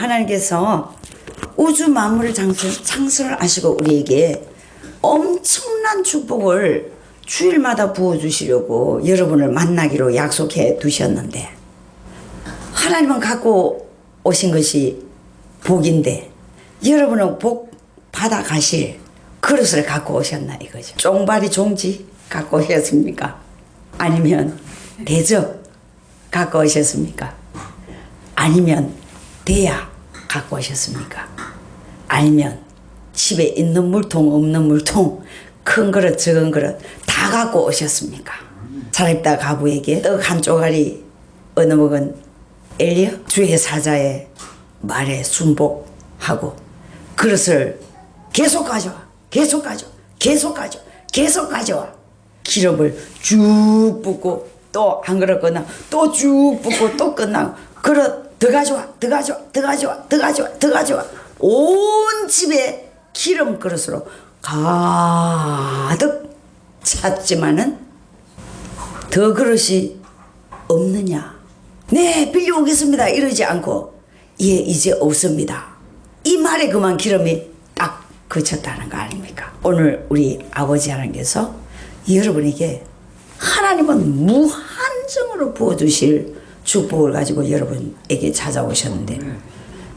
하나님께서 우주 만물을 창설, 하시고 우리에게 엄청난 축복을 주일마다 부어주시려고 여러분을 만나기로 약속해 두셨는데 하나님은 갖고 오신 것이 복인데 여러분은 복 받아 가실 그릇을 갖고 오셨나 이거죠. 쫑발이 종지 갖고 오셨습니까? 아니면 대접 갖고 오셨습니까? 아니면 대야 갖고 오셨습니까? 아니면 집에 있는 물통 없는 물통 큰 그릇 적은 그릇 다 갖고 오셨습니까? 사립다 가부에게 떡 한 쪼가리 어느 먹은 엘리야 주의 사자의 말에 순복하고 그릇을 계속 가져와 계속 가져와 계속 가져와 계속 가져와 기름을 쭉 붓고 또 한 그릇 끝나고 또 쭉 붓고 또 끝나고 그릇 더 가져와 더 가져와 더 가져와 더 가져와 더 가져와. 온 집에 기름 그릇으로 가득 찼지만은 더 그릇이 없느냐? 네 빌려오겠습니다. 이러지 않고. 예 이제 없습니다. 이 말에 그만 기름이 딱 그쳤다는 거 아닙니까? 오늘 우리 아버지 하나님께서 여러분에게 하나님은 무한정으로 부어주실 축복을 가지고 여러분에게 찾아오셨는데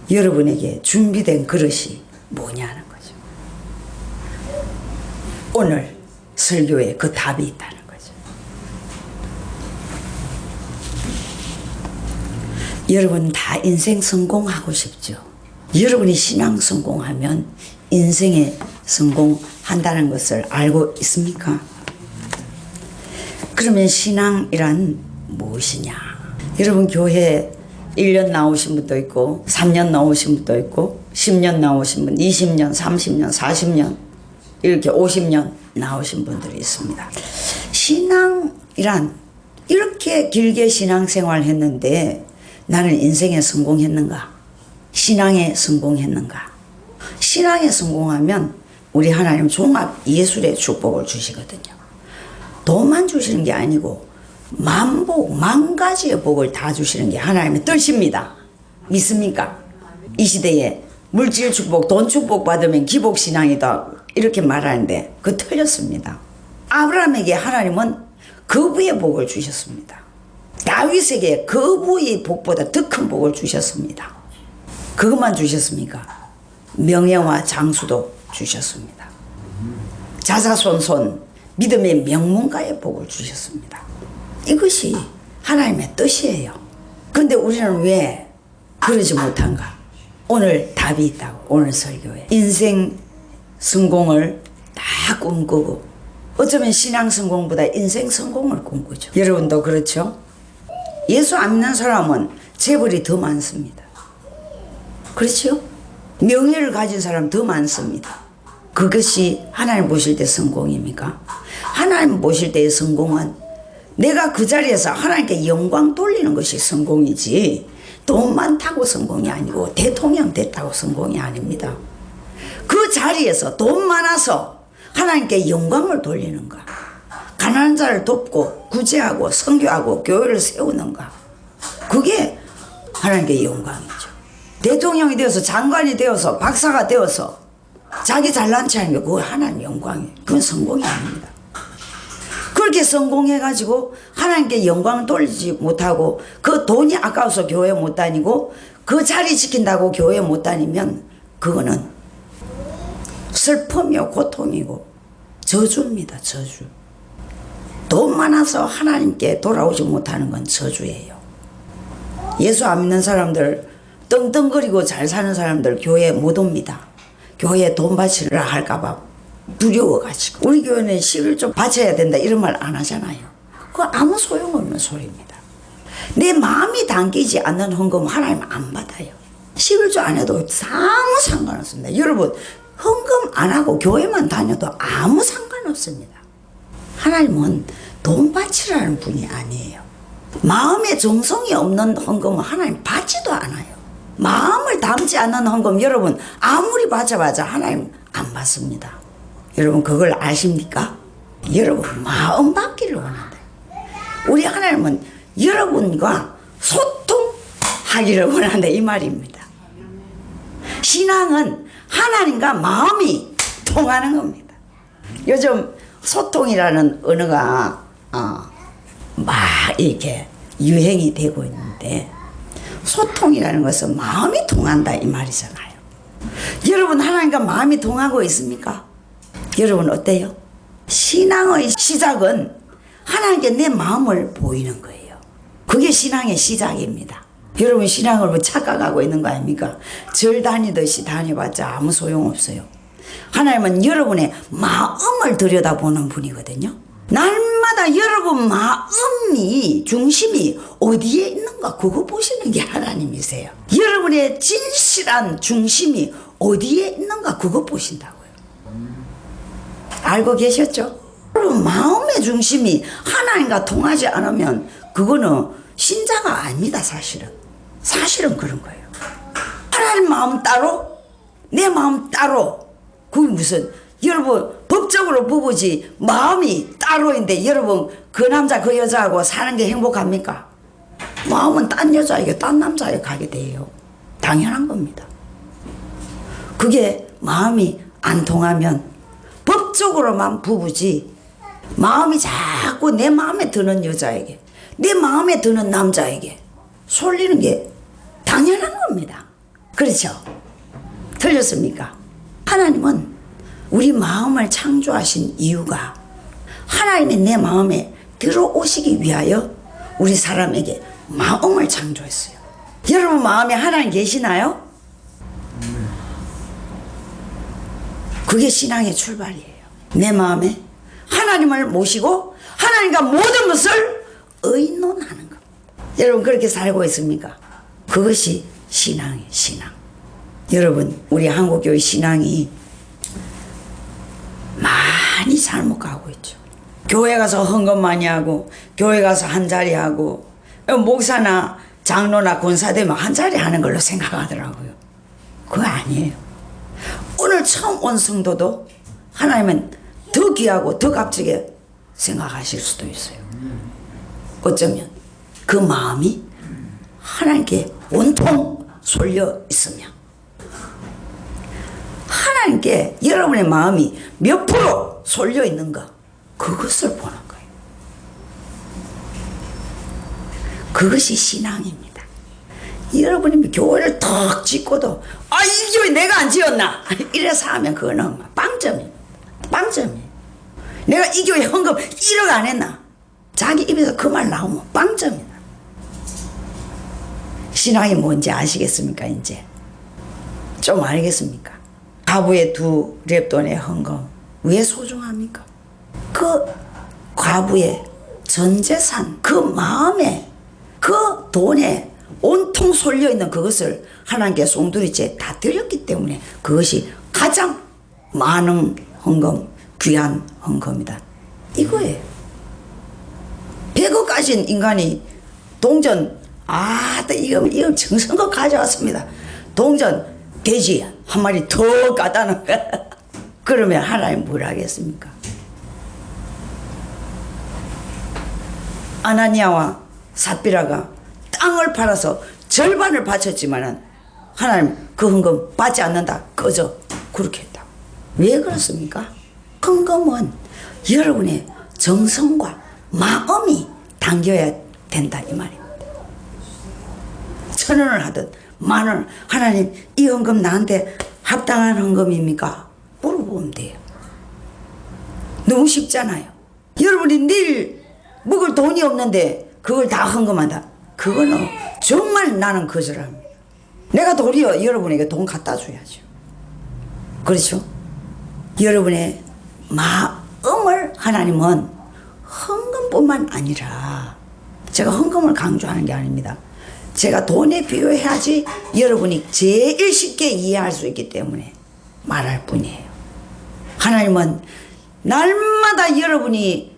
여러분에게 준비된 그릇이 뭐냐는 거죠 오늘 설교에 그 답이 있다는 거죠 여러분 다 인생 성공하고 싶죠. 여러분이 신앙 성공하면 인생에 성공한다는 것을 알고 있습니까? 그러면 신앙이란 무엇이냐? 여러분 교회 1년 나오신 분도 있고 3년 나오신 분도 있고 10년 나오신 분, 20년, 30년, 40년 이렇게 50년 나오신 분들이 있습니다. 신앙이란 이렇게 길게 신앙생활 했는데 나는 인생에 성공했는가? 신앙에 성공했는가? 신앙에 성공하면 우리 하나님 종합 예술의 축복을 주시거든요. 돈만 주시는 게 아니고 만복, 만 가지의 복을 다 주시는 게 하나님의 뜻입니다. 믿습니까? 이 시대에 물질 축복, 돈 축복 받으면 기복 신앙이다. 이렇게 말하는데 그 틀렸습니다. 아브라함에게 하나님은 거부의 복을 주셨습니다. 다윗에게 거부의 복보다 더 큰 복을 주셨습니다. 그것만 주셨습니까? 명예와 장수도 주셨습니다. 자자손손 믿음의 명문가의 복을 주셨습니다. 이것이 하나님의 뜻이에요. 근데 우리는 왜 그러지 못한가? 오늘 답이 있다고 오늘 설교에 인생 성공을 다 꿈꾸고 어쩌면 신앙 성공보다 인생 성공을 꿈꾸죠. 여러분도 그렇죠? 예수 안 믿는 사람은 재벌이 더 많습니다. 그렇죠? 명예를 가진 사람 더 많습니다. 그것이 하나님 보실 때 성공입니까? 하나님 보실 때의 성공은 내가 그 자리에서 하나님께 영광 돌리는 것이 성공이지 돈 많다고 성공이 아니고 대통령 됐다고 성공이 아닙니다. 그 자리에서 돈 많아서 하나님께 영광을 돌리는가 가난한 자를 돕고 구제하고 선교하고 교회를 세우는가 그게 하나님께 영광이죠. 대통령이 되어서 장관이 되어서 박사가 되어서 자기 잘난 체하는 게 그거 하나님 영광이에요. 그건 성공이 아닙니다. 그렇게 성공해가지고 하나님께 영광을 돌리지 못하고 그 돈이 아까워서 교회 못 다니고 그 자리 지킨다고 교회 못 다니면 그거는 슬픔이요 고통이고 저주입니다 저주. 돈 많아서 하나님께 돌아오지 못하는 건 저주예요. 예수 안 믿는 사람들 떵떵거리고 잘 사는 사람들 교회 못 옵니다. 교회에 돈 바치라 할까봐 두려워가지고. 우리 교회는 11조 바쳐야 된다 이런 말 안 하잖아요. 그거 아무 소용없는 소리입니다. 내 마음이 담기지 않는 헌금 하나님 안 받아요. 11조 안 해도 아무 상관없습니다. 여러분 헌금 안 하고 교회만 다녀도 아무 상관없습니다. 하나님은 돈 바치라는 분이 아니에요. 마음에 정성이 없는 헌금은 하나님 받지도 않아요. 마음을 담지 않는 헌금 여러분 아무리 바쳐봐자 하나님 안 받습니다. 여러분 그걸 아십니까? 여러분 마음 받기를 원한다. 우리 하나님은 여러분과 소통하기를 원한다 이 말입니다. 신앙은 하나님과 마음이 통하는 겁니다. 요즘 소통이라는 언어가 어, 막 이렇게 유행이 되고 있는데 소통이라는 것은 마음이 통한다 이 말이잖아요. 여러분 하나님과 마음이 통하고 있습니까? 여러분 어때요? 신앙의 시작은 하나님께 내 마음을 보이는 거예요. 그게 신앙의 시작입니다. 여러분 신앙을 뭐 착각하고 있는 거 아닙니까? 절 다니듯이 다녀봤자 아무 소용없어요. 하나님은 여러분의 마음을 들여다보는 분이거든요. 날마다 여러분 마음이 중심이 어디에 있는가 그거 보시는 게 하나님이세요. 여러분의 진실한 중심이 어디에 있는가 그거 보신다고요. 알고 계셨죠? 마음의 중심이 하나님과 통하지 않으면 그거는 신자가 아닙니다 사실은. 사실은 그런 거예요. 하나님 마음 따로 내 마음 따로 그게 무슨 여러분 법적으로 부부지 마음이 따로인데 여러분 그 남자 그 여자하고 사는 게 행복합니까? 마음은 딴 여자에게 딴 남자에게 가게 돼요. 당연한 겁니다. 그게 마음이 안 통하면 법적으로만 부부지 마음이 자꾸 내 마음에 드는 여자에게 내 마음에 드는 남자에게 쏠리는 게 당연한 겁니다. 그렇죠? 틀렸습니까? 하나님은 우리 마음을 창조하신 이유가 하나님이 내 마음에 들어오시기 위하여 우리 사람에게 마음을 창조했어요. 여러분 마음에 하나님 계시나요? 그게 신앙의 출발이에요. 내 마음에 하나님을 모시고 하나님과 모든 것을 의논하는 것. 여러분 그렇게 살고 있습니까? 그것이 신앙이에요. 신앙. 여러분 우리 한국교회 신앙이 많이 잘못 가고 있죠. 교회 가서 헌금 많이 하고 교회 가서 한 자리 하고 목사나 장로나 권사 되면 한 자리 하는 걸로 생각하더라고요. 그거 아니에요. 오늘 처음 온 성도도 하나님은 더 귀하고 더 값지게 생각하실 수도 있어요. 어쩌면 그 마음이 하나님께 온통 쏠려 있으며 하나님께 여러분의 마음이 몇 프로 쏠려 있는가 그것을 보는 거예요. 그것이 신앙입니다. 여러분이 교회를 턱 짓고도 아, 이 교회 내가 안 지었나? 이래서 하면 그거는 빵점이에요. 빵점이에요. 내가 이 교회 헌금 1억 안 했나? 자기 입에서 그 말 나오면 빵점이다. 신앙이 뭔지 아시겠습니까, 이제? 좀 알겠습니까? 과부의 두 랩돈의 헌금 왜 소중합니까? 그 과부의 전 재산, 그 마음에, 그 돈에 온통 쏠려 있는 그것을 하나님께 송두리째 다 드렸기 때문에 그것이 가장 많은 헌금, 귀한 헌금이다. 이거예요. 100억 가진 인간이 동전, 아, 또 이거, 이거 정성껏 가져왔습니다. 동전, 돼지 한 마리 더 갖다 놓은 거야. 그러면 하나님 뭘 하겠습니까? 아나니아와 삽비라가 땅을 팔아서 절반을 바쳤지만은 하나님 그 헌금 받지 않는다 꺼져 그렇게 했다 왜 그렇습니까? 헌금은 여러분의 정성과 마음이 담겨야 된다 이 말입니다 천 원을 하든 만 원, 하나님 이 헌금 나한테 합당한 헌금입니까? 물어보면 돼요. 너무 쉽잖아요. 여러분이 내일 먹을 돈이 없는데 그걸 다 헌금한다. 그거는 정말 나는 거절합니다. 내가 도리어 여러분에게 돈 갖다 줘야죠. 그렇죠? 여러분의 마음을 하나님은 헌금뿐만 아니라 제가 헌금을 강조하는 게 아닙니다. 제가 돈에 비유해야지 여러분이 제일 쉽게 이해할 수 있기 때문에 말할 뿐이에요. 하나님은 날마다 여러분이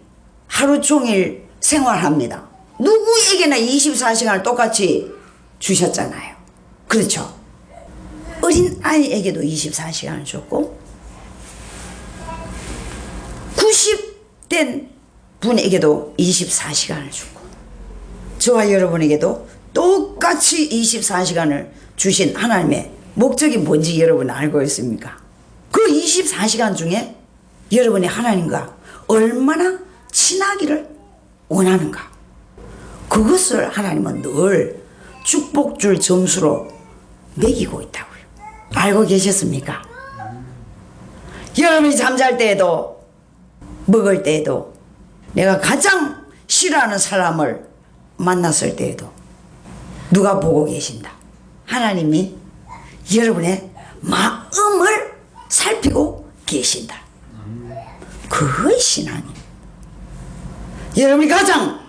하루 종일 생활합니다. 누구에게나 24시간을 똑같이 주셨잖아요. 그렇죠? 어린 아이에게도 24시간을 줬고 90된 분에게도 24시간을 주고 저와 여러분에게도 똑같이 24시간을 주신 하나님의 목적이 뭔지 여러분 알고 있습니까? 그 24시간 중에 여러분이 하나님과 얼마나 친하기를 원하는가? 그것을 하나님은 늘 축복 줄 점수로 매기고 있다고요. 알고 계셨습니까? 여러분이 잠잘 때에도 먹을 때에도 내가 가장 싫어하는 사람을 만났을 때에도 누가 보고 계신다. 하나님이 여러분의 마음을 살피고 계신다. 그의 신앙입니다. 여러분이 가장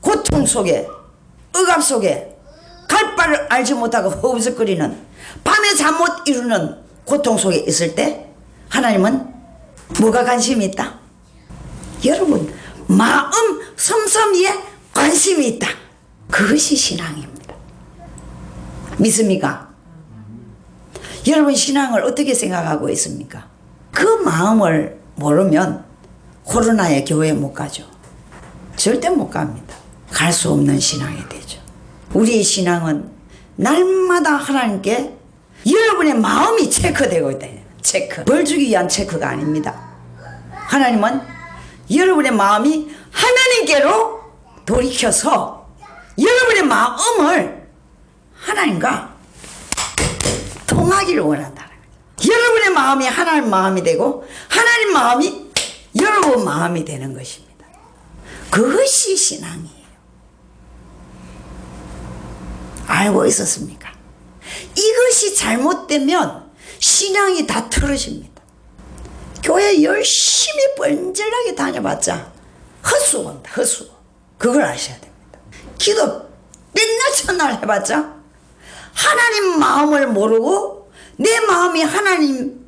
고통 속에 억압 속에 갈 바를 알지 못하고 허우적거리는 밤에 잠 못 이루는 고통 속에 있을 때 하나님은 뭐가 관심이 있다? 여러분 마음 섬섬이에 관심이 있다. 그것이 신앙입니다. 믿습니까? 여러분 신앙을 어떻게 생각하고 있습니까? 그 마음을 모르면 코로나에 교회 못 가죠. 절대 못 갑니다. 갈 수 없는 신앙이 되죠. 우리의 신앙은 날마다 하나님께 여러분의 마음이 체크되고 있다. 체크. 벌 주기 위한 체크가 아닙니다. 하나님은 여러분의 마음이 하나님께로 돌이켜서 여러분의 마음을 하나님과 통하기를 원한다. 여러분의 마음이 하나님 마음이 되고 하나님 마음이 여러분 마음이 되는 것입니다. 그것이 신앙이에요. 알고 있었습니까? 이것이 잘못되면 신앙이 다 틀어집니다. 교회 열심히 번질나게 다녀봤자 헛수고입니다. 헛수고. 그걸 아셔야 됩니다. 기도 맨날 첫날 해봤자 하나님 마음을 모르고 내 마음이 하나님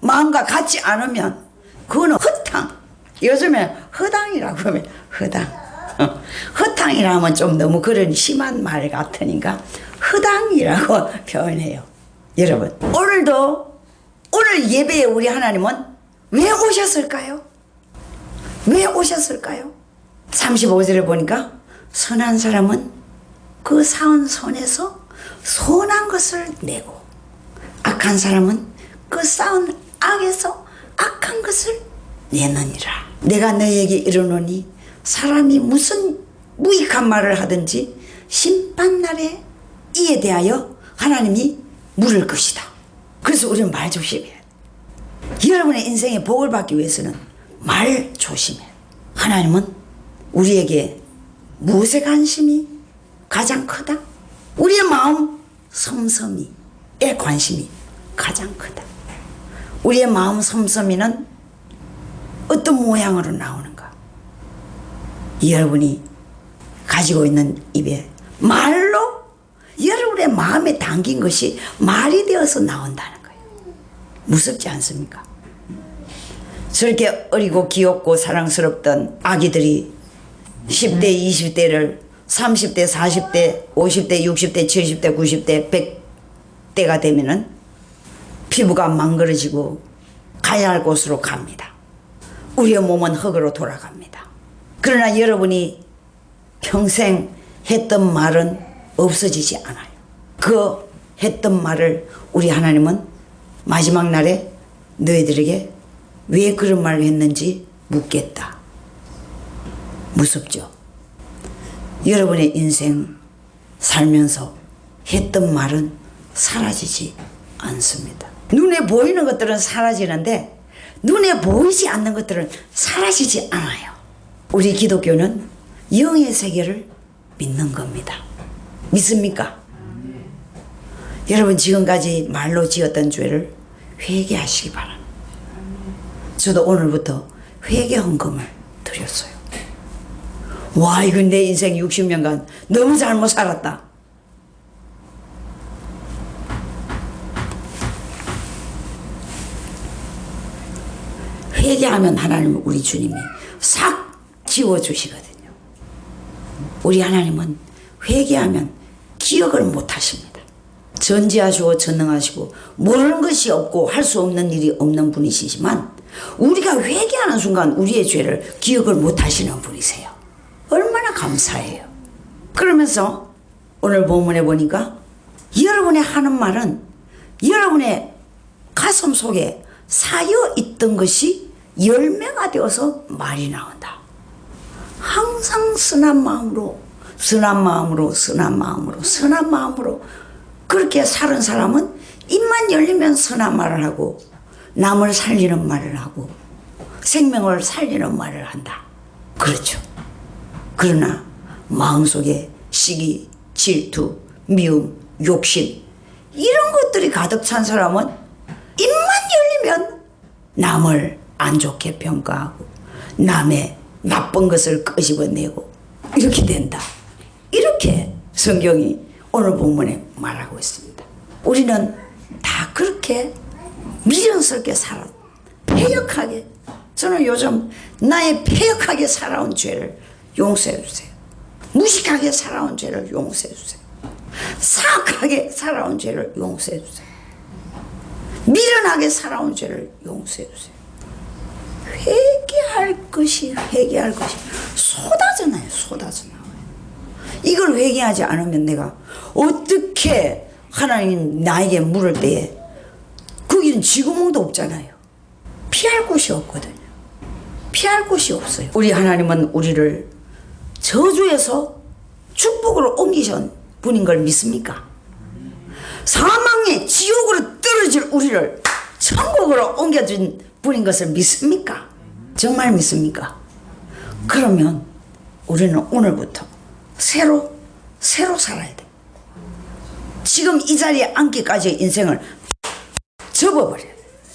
마음과 같지 않으면 그거는 허탕. 요즘에 허당이라고 하면 허당. 허탕이라면 좀 너무 그런 심한 말 같으니까 허당이라고 표현해요. 여러분 오늘도 오늘 예배에 우리 하나님은 왜 오셨을까요? 왜 오셨을까요? 35절에 보니까 선한 사람은 그 사은 손에서 선한 것을 내고 악한 사람은 그 쌓은 악에서 악한 것을 내느니라. 내가 너에게 이르노니 사람이 무슨 무익한 말을 하든지 심판날에 이에 대하여 하나님이 물을 것이다. 그래서 우리는 말 조심해야 돼. 여러분의 인생에 복을 받기 위해서는 말 조심해. 하나님은 우리에게 무엇에 관심이 가장 크다? 우리의 마음 섬섬이에 관심이 가장 크다. 우리의 마음 섬섬이는 어떤 모양으로 나오는가? 여러분이 가지고 있는 입에 말로 여러분의 마음에 담긴 것이 말이 되어서 나온다는. 무섭지 않습니까? 저렇게 어리고 귀엽고 사랑스럽던 아기들이 10대, 20대를 30대, 40대, 50대, 60대, 70대, 90대, 100대가 되면은 피부가 망가져지고 가야 할 곳으로 갑니다. 우리의 몸은 흙으로 돌아갑니다. 그러나 여러분이 평생 했던 말은 없어지지 않아요. 그 했던 말을 우리 하나님은 마지막 날에 너희들에게 왜 그런 말을 했는지 묻겠다. 무섭죠? 여러분의 인생 살면서 했던 말은 사라지지 않습니다. 눈에 보이는 것들은 사라지는데 눈에 보이지 않는 것들은 사라지지 않아요. 우리 기독교는 영의 세계를 믿는 겁니다. 믿습니까? 여러분 지금까지 말로 지었던 죄를 회개하시기 바랍니다. 저도 오늘부터 회개 헌금을 드렸어요. 와, 이건 내 인생 60년간 너무 잘못 살았다. 회개하면 하나님 우리 주님이 싹 지워주시거든요. 우리 하나님은 회개하면 기억을 못 하십니다. 전지하시고 전능하시고 모르는 것이 없고 할 수 없는 일이 없는 분이시지만 우리가 회개하는 순간 우리의 죄를 기억을 못 하시는 분이세요. 얼마나 감사해요. 그러면서 오늘 본문에 보니까 여러분의 하는 말은 여러분의 가슴 속에 쌓여 있던 것이 열매가 되어서 말이 나온다. 항상 선한 마음으로, 선한 마음으로, 선한 마음으로, 선한 마음으로 그렇게 사는 사람은 입만 열리면 선한 말을 하고 남을 살리는 말을 하고 생명을 살리는 말을 한다. 그렇죠. 그러나 마음속에 시기, 질투, 미움, 욕심 이런 것들이 가득 찬 사람은 입만 열리면 남을 안 좋게 평가하고 남의 나쁜 것을 끄집어내고 이렇게 된다. 이렇게 성경이 오늘 본문에 말하고 있습니다. 우리는 다 그렇게 미련스럽게 살아 폐역하게 저는 요즘 나의 폐역하게 살아온 죄를 용서해 주세요. 무식하게 살아온 죄를 용서해 주세요. 사악하게 살아온 죄를 용서해 주세요. 미련하게 살아온 죄를 용서해 주세요. 회개할 것이 회개할 것이 쏟아져 나요. 쏟아져. 이걸 회개하지 않으면 내가 어떻게 하나님 나에게 물을 때에 거기는 쥐구멍도 없잖아요. 피할 곳이 없거든요. 피할 곳이 없어요. 우리 하나님은 우리를 저주에서 축복으로 옮기신 분인 걸 믿습니까? 사망의 지옥으로 떨어질 우리를 천국으로 옮겨준 분인 것을 믿습니까? 정말 믿습니까? 그러면 우리는 오늘부터 새로 새로 살아야 돼. 지금 이 자리에 앉기까지의 인생을 접어버려.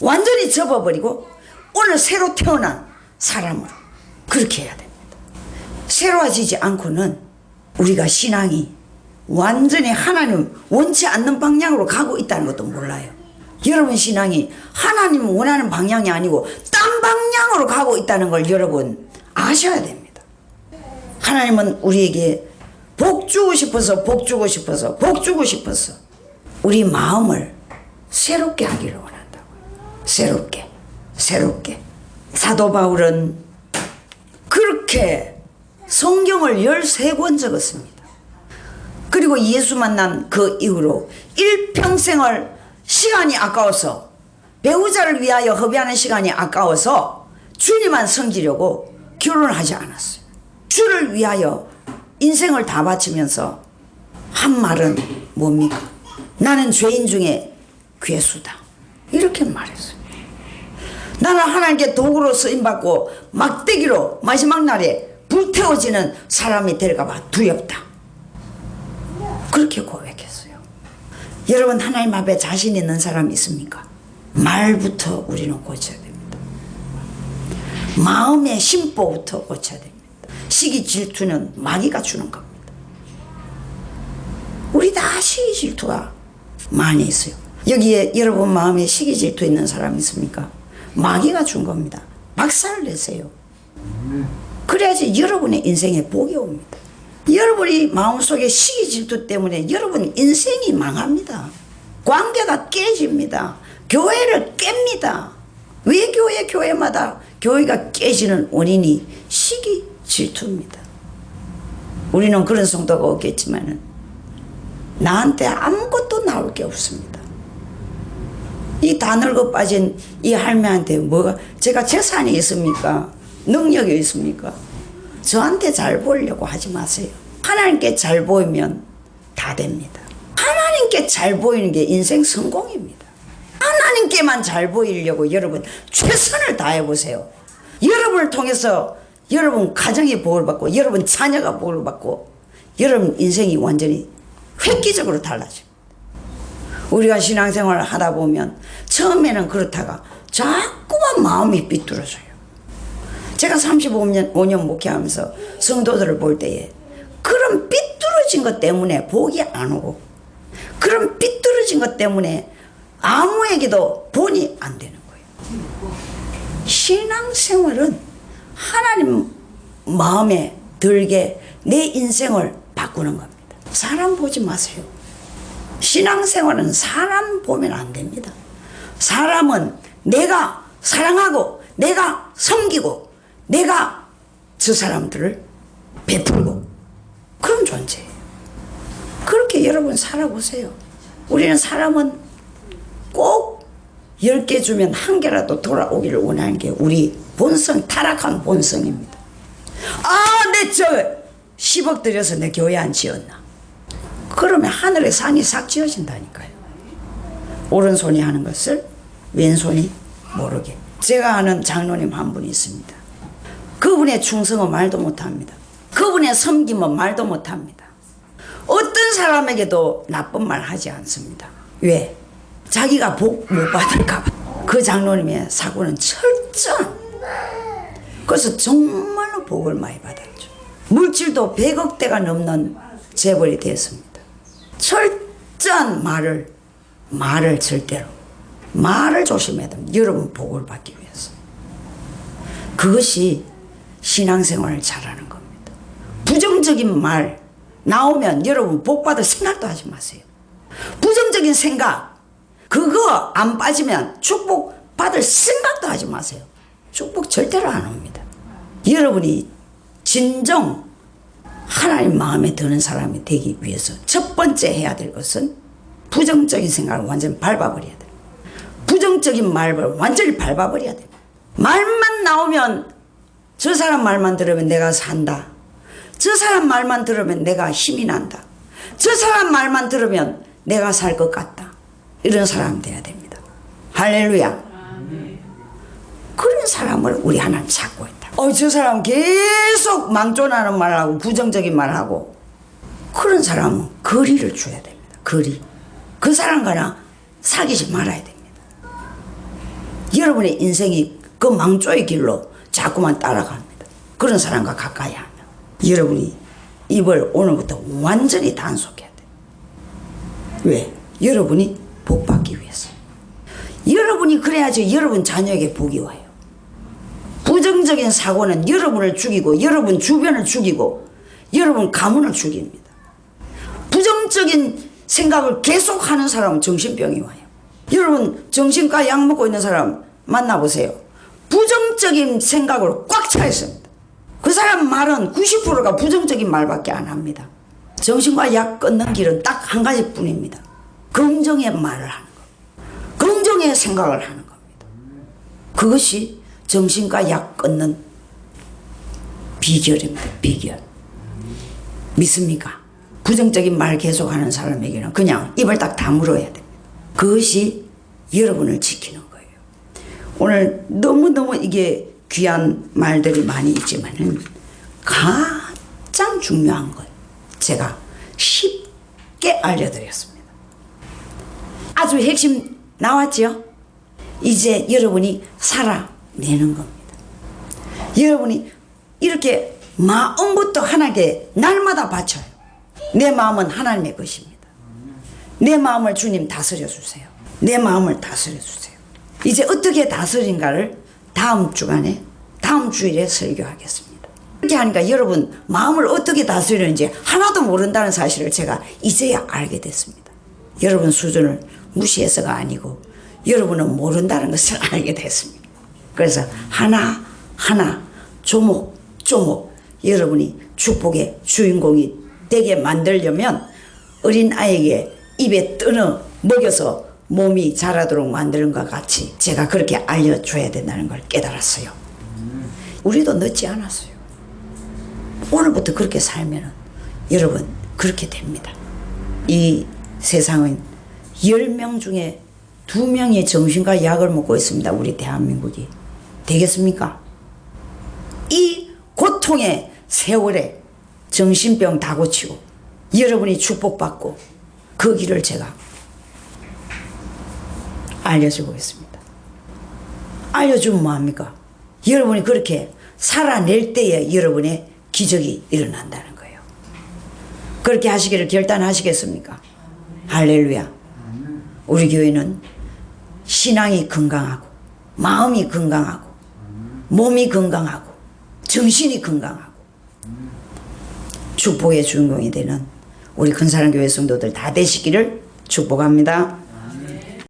완전히 접어버리고 오늘 새로 태어난 사람으로 그렇게 해야 됩니다. 새로워지지 않고는 우리가 신앙이 완전히 하나님 원치 않는 방향으로 가고 있다는 것도 몰라요. 여러분 신앙이 하나님 원하는 방향이 아니고 딴 방향으로 가고 있다는 걸 여러분 아셔야 됩니다. 하나님은 우리에게 복 주고 싶어서 복 주고 싶어서 복 주고 싶어서 우리 마음을 새롭게 하기를 원한다고. 새롭게, 새롭게. 사도 바울은 그렇게 성경을 13권 적었습니다. 그리고 예수 만난 그 이후로 일평생을 시간이 아까워서 배우자를 위하여 허비하는 시간이 아까워서 주님만 섬기려고 결혼을 하지 않았어요. 주를 위하여 인생을 다 바치면서 한 말은 뭡니까? 나는 죄인 중에 괴수다. 이렇게 말했어요. 나는 하나님께 도구로 쓰임받고 막대기로 마지막 날에 불태워지는 사람이 될까봐 두렵다. 그렇게 고백했어요. 여러분 하나님 앞에 자신 있는 사람 있습니까? 말부터 우리는 고쳐야 됩니다. 마음의 심보부터 고쳐야 됩니다. 시기 질투는 마귀가 주는 겁니다. 우리 다 시기 질투가 많이 있어요. 여기에 여러분 마음에 시기 질투 있는 사람 있습니까? 마귀가 준 겁니다. 박살을 내세요. 그래야지 여러분의 인생에 복이 옵니다. 여러분이 마음속에 시기 질투 때문에 여러분 인생이 망합니다. 관계가 깨집니다. 교회를 깹니다. 왜 교회 교회마다 교회가 깨지는 원인이 시기 질투입니다. 우리는 그런 성도가 없겠지만은 나한테 아무것도 나올 게 없습니다. 이 다 늙어 빠진 이 할매한테 뭐가 제가 재산이 있습니까? 능력이 있습니까? 저한테 잘 보이려고 하지 마세요. 하나님께 잘 보이면 다 됩니다. 하나님께 잘 보이는 게 인생 성공입니다. 하나님께만 잘 보이려고 여러분 최선을 다해 보세요. 여러분을 통해서 여러분 가정이 복을 받고 여러분 자녀가 복을 받고 여러분 인생이 완전히 획기적으로 달라집니다. 우리가 신앙생활을 하다 보면 처음에는 그렇다가 자꾸만 마음이 삐뚤어져요. 제가 35년 5년 목회하면서 성도들을 볼 때에 그런 삐뚤어진 것 때문에 복이 안 오고 그런 삐뚤어진 것 때문에 아무에게도 본이 안 되는 거예요. 신앙생활은 하나님 마음에 들게 내 인생을 바꾸는 겁니다. 사람 보지 마세요. 신앙생활은 사람 보면 안 됩니다. 사람은 내가 사랑하고 내가 섬기고 내가 저 사람들을 베풀고 그런 존재예요. 그렇게 여러분 살아보세요. 우리는 사람은 열개 주면 한 개라도 돌아오기를 원하는 게 우리 본성, 타락한 본성입니다. 아, 내저 10억 들여서 내 교회 안 지었나? 그러면 하늘의 상이 싹 지어진다니까요. 오른손이 하는 것을 왼손이 모르게. 제가 아는 장로님 한 분이 있습니다. 그분의 충성은 말도 못합니다. 그분의 섬김은 말도 못합니다. 어떤 사람에게도 나쁜 말 하지 않습니다. 왜? 자기가 복 못 받을까봐. 그 장로님의 사고는 철저한. 그래서 정말로 복을 많이 받았죠. 물질도 100억대가 넘는 재벌이 됐습니다. 철저한 말을, 말을 절대로. 말을 조심해야 됩니다. 여러분 복을 받기 위해서. 그것이 신앙생활을 잘하는 겁니다. 부정적인 말 나오면 여러분 복 받을 생각도 하지 마세요. 부정적인 생각 그거 안 빠지면 축복 받을 생각도 하지 마세요. 축복 절대로 안 옵니다. 여러분이 진정 하나님 마음에 드는 사람이 되기 위해서 첫 번째 해야 될 것은 부정적인 생각을 완전히 밟아버려야 돼요. 부정적인 말을 완전히 밟아버려야 돼요. 말만 나오면 저 사람 말만 들으면 내가 산다. 저 사람 말만 들으면 내가 힘이 난다. 저 사람 말만 들으면 내가 살 것 같다. 이런 사람 돼야 됩니다. 할렐루야. 그런 사람을 우리 하나님 찾고 있다. 어, 저 사람 계속 망존하는 말하고 부정적인 말하고 그런 사람은 거리를 줘야 됩니다. 거리. 그 사람과는 사귀지 말아야 됩니다. 여러분의 인생이 그 망조의 길로 자꾸만 따라갑니다. 그런 사람과 가까이 하면 여러분이 입을 오늘부터 완전히 단속해야 돼요. 왜? 여러분이 복 받기 위해서. 여러분이 그래야지 여러분 자녀에게 복이 와요. 부정적인 사고는 여러분을 죽이고 여러분 주변을 죽이고 여러분 가문을 죽입니다. 부정적인 생각을 계속하는 사람은 정신병이 와요. 여러분 정신과 약 먹고 있는 사람 만나보세요. 부정적인 생각으로 꽉 차 있습니다. 그 사람 말은 90%가 부정적인 말밖에 안 합니다. 정신과 약 끊는 길은 딱 한 가지뿐입니다. 긍정의 말을 하는 것. 긍정의 생각을 하는 겁니다. 그것이 정신과 약 끊는 비결입니다. 비결. 믿습니까? 부정적인 말 계속하는 사람에게는 그냥 입을 딱 다물어야 됩니다. 그것이 여러분을 지키는 거예요. 오늘 너무너무 이게 귀한 말들이 많이 있지만은 가장 중요한 건 제가 쉽게 알려드렸습니다. 아주 핵심 나왔죠? 이제 여러분이 살아 내는 겁니다. 여러분이 이렇게 마음부터 하나님께 날마다 바쳐요. 내 마음은 하나님의 것입니다. 내 마음을 주님 다스려 주세요. 내 마음을 다스려 주세요. 이제 어떻게 다스린가를 다음 주간에 다음 주일에 설교하겠습니다. 이렇게 하니까 여러분 마음을 어떻게 다스리는지 하나도 모른다는 사실을 제가 이제야 알게 됐습니다. 여러분 수준을 무시해서가 아니고 여러분은 모른다는 것을 알게 됐습니다. 그래서 하나 하나 조목 조목 여러분이 축복의 주인공이 되게 만들려면 어린 아이에게 입에 떠넣어 먹여서 몸이 자라도록 만드는 것 같이 제가 그렇게 알려줘야 된다는 걸 깨달았어요. 우리도 늦지 않았어요. 오늘부터 그렇게 살면 여러분 그렇게 됩니다. 이 세상은 10명 중에 2명이 정신과 약을 먹고 있습니다. 우리 대한민국이. 되겠습니까? 이 고통의 세월에 정신병 다 고치고 여러분이 축복받고 그 길을 제가 알려주고 있습니다. 알려주면 뭐합니까? 여러분이 그렇게 살아낼 때에 여러분의 기적이 일어난다는 거예요. 그렇게 하시기를 결단하시겠습니까? 할렐루야. 우리 교회는 신앙이 건강하고, 마음이 건강하고, 몸이 건강하고, 정신이 건강하고, 축복의 주인공이 되는 우리 큰사랑교회 성도들 다 되시기를 축복합니다.